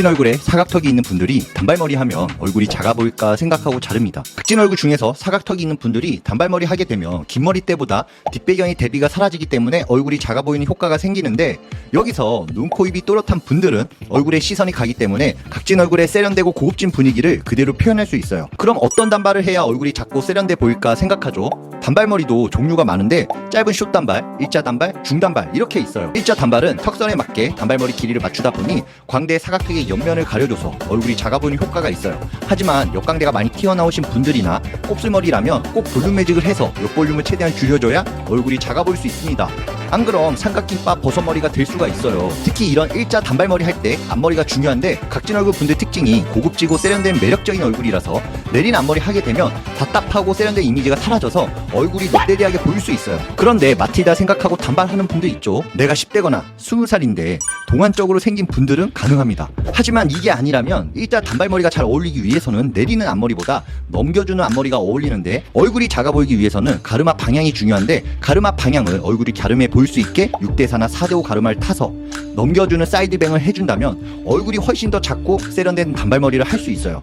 각진 얼굴에 사각턱이 있는 분들이 단발머리 하면 얼굴이 작아 보일까 생각하고 자릅니다. 각진 얼굴 중에서 사각턱이 있는 분들이 단발머리 하게 되면 긴 머리 때보다 뒷배경의 대비가 사라지기 때문에 얼굴이 작아 보이는 효과가 생기는데 여기서 눈, 코, 입이 또렷한 분들은 얼굴에 시선이 가기 때문에 각진 얼굴에 세련되고 고급진 분위기를 그대로 표현할 수 있어요. 그럼 어떤 단발을 해야 얼굴이 작고 세련돼 보일까 생각하죠. 단발머리도 종류가 많은데 짧은 숏 단발, 일자 단발, 중 단발 이렇게 있어요. 일자 단발은 턱선에 맞게 단발머리 길이를 맞추다 보니 광대 사각턱의 옆면을 가려줘서 얼굴이 작아 보이는 효과가 있어요. 하지만 역광대가 많이 튀어나오신 분들이나 곱슬머리라면 꼭 볼륨 매직을 해서 옆 볼륨을 최대한 줄여줘야 얼굴이 작아 보일 수 있습니다. 안 그럼 삼각김밥 버섯머리가 될 수가 있어요. 특히 이런 일자 단발머리 할 때 앞머리가 중요한데 각진 얼굴 분들 특징이 고급지고 세련된 매력적인 얼굴이라서 내린 앞머리 하게 되면 답답하고 세련된 이미지가 사라져서 얼굴이 롯데리하게 보일 수 있어요. 그런데 마티다 생각하고 단발하는 분들 있죠. 내가 10대거나 20살인데 동안적으로 생긴 분들은 가능합니다. 하지만 이게 아니라면 일단 단발머리가 잘 어울리기 위해서는 내리는 앞머리보다 넘겨주는 앞머리가 어울리는데 얼굴이 작아 보이기 위해서는 가르마 방향이 중요한데 가르마 방향을 얼굴이 갸름해 보 일수 있게 6대4나 4대5 가르마를 타서 넘겨주는 사이드뱅을 해준다면 얼굴이 훨씬 더 작고 세련된 단발머리를 할 수 있어요.